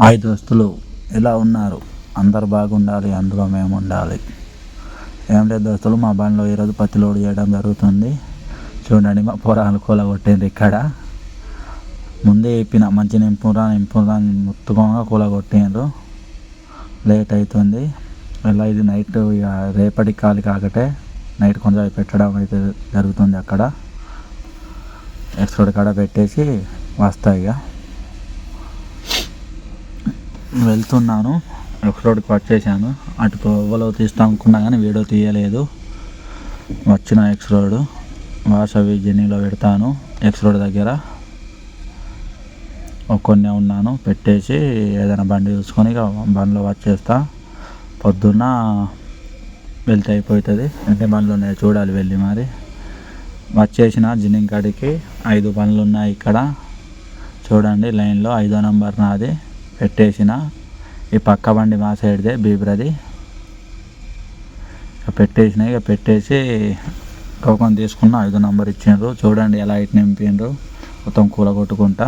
Hi దోస్తులు ఎలా ఉన్నారు? అందరు బాగుండాలి అందులో మేము ఉండాలి ఏం లేదు దోస్తులు మా బండిలో ఈరోజు పత్తి లోడ్ చేయడం జరుగుతుంది. చూడండి మా పొరాలు కూల ఇక్కడ. ముందే చెప్పిన మంచి నింపురా నింపురా ముత్తుకోగా కూల కొట్టిండ్రు లేట్ అవుతుంది ఇలా ఇది నైట్ ఇక రేపటి కాలి కాకటే నైట్ కొంచెం పెట్టడం అయితే జరుగుతుంది అక్కడ. ఎక్స్రోడ్ కాడ పెట్టేసి వస్తాయి ఇక. వెళ్తున్నాను. ఎక్స్ రోడ్కి చేశాను. అటు పొవ్వలో తీస్తాం అనుకున్నా కానీ వీడియో తీయలేదు. వచ్చిన ఎక్స్ రోడ్ వాసవి జర్నీలో పెడతాను. ఎక్స్ రోడ్ దగ్గర ఒక్కొన్నే ఉన్నాను. పెట్టేసి ఏదైనా బండి చూసుకొని ఇక బండ్లో వచ్చేస్తా పొద్దున్న వెళ్తే అయిపోతుంది. అంటే బండ్లు ఉన్నాయి చూడాలి వెళ్ళి మరి. వచ్చేసిన జిన్నింగ్ కాడికి ఐదు బండ్లు ఉన్నాయి ఇక్కడ. చూడండి లైన్లో ఐదో నంబర్ నాది. పెట్టేసిన ఈ పక్క బండి మా సైడ్దే బీబ్రది పెట్టేసిన ఇక పెట్టేసి టోకన్ తీసుకున్న ఐదు నంబర్ ఇచ్చిండ్రు. చూడండి ఎలా ఇటు నింపిండ్రు. మొత్తం కూల కొట్టుకుంటా